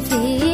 से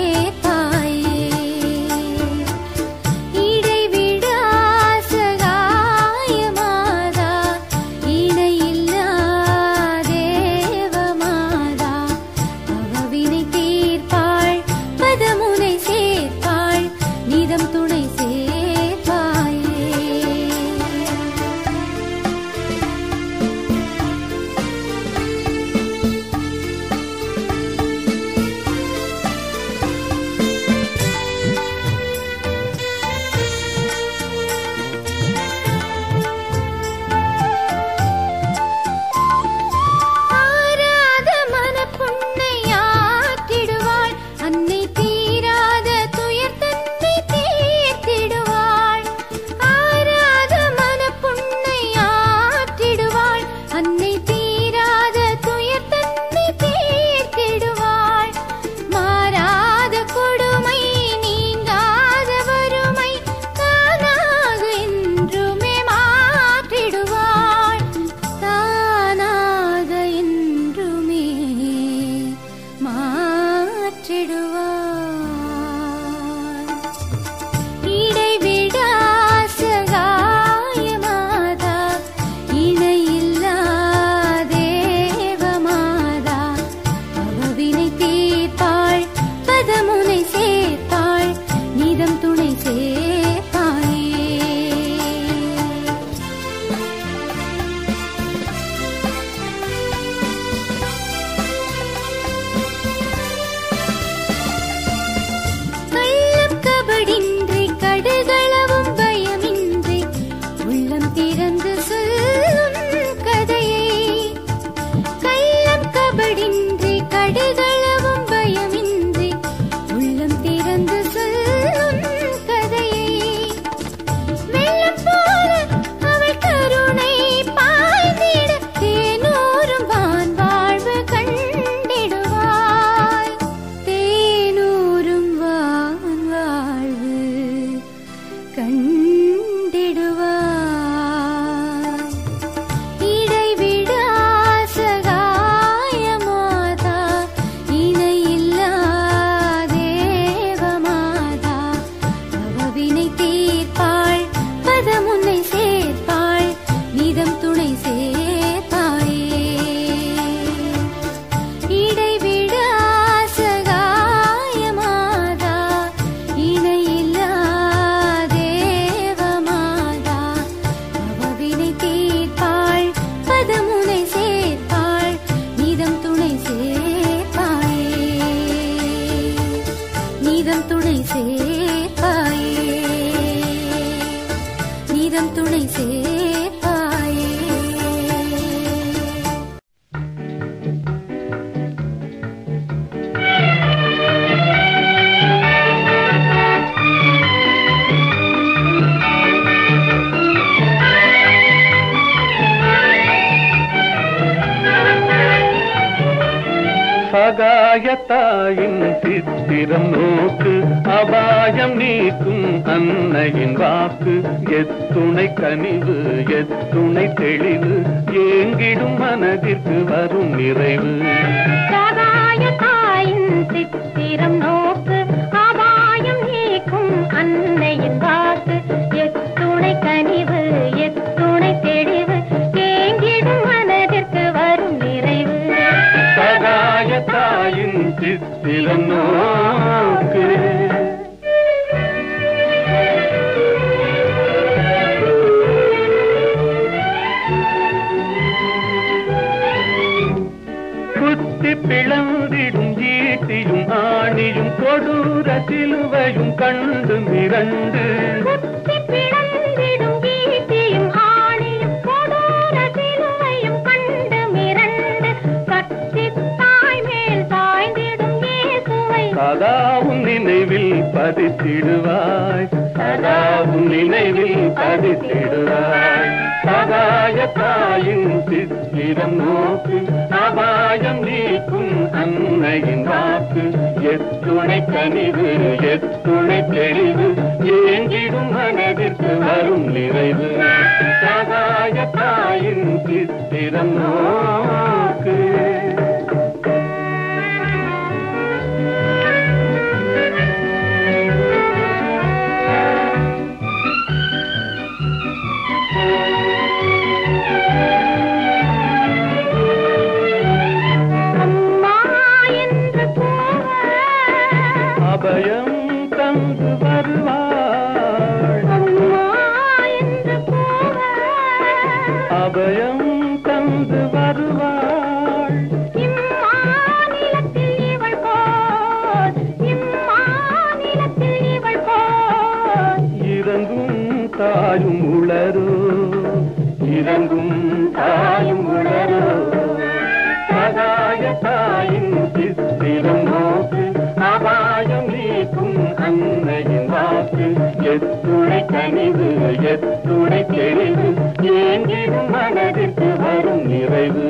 cánh துணை சேர்ப்பாயே. நீதம் துணை சேர்ப்பாயே சகாயத்தாயின் சித்திரம் நோக்கு அபாயம் நீக்கும் அன்னையின் வாக்கு. எத்துணை கனிவு எத்துணை தெளிவு ஏங்கிடும் மனதிற்கு வரும் நிறைவு. சகாய தாயின் சித்திரம் நோக்கு அபாயம் நீக்கும் அன்னையின் வாக்கு. பிளந்திடும் ஈட்டியும் ஆணியும் கொடூர சிலுவையும் கண்டு மிரண்டு. சதாவும் நினைவில் பதித்திடுவாய். சதா நினைவில் பதித்திடுவாய் சதாய தாயின் சித்திரம் நோக்கு அபாயம் நீக்கும் அன்னையின் வாக்கு. எத்துணை கனிவு எத்துணை தெளிவு ஏங்கிடும் மனதிற்கு வரும் நிறைவு. சதாய தாயின் சித்திரம் நோக்கு. அபயம் தந்து வருவாள். அபயம் தந்து வருவாள். இறங்கும் தாயும் உளரோ இறங்கும் தாயும் உளரோ. சகாய தாயின் எத்துணை கனிவு எத்துணை தெளிவு ஏங்கிடும் மனதிற்கு வரும் நிறைவு?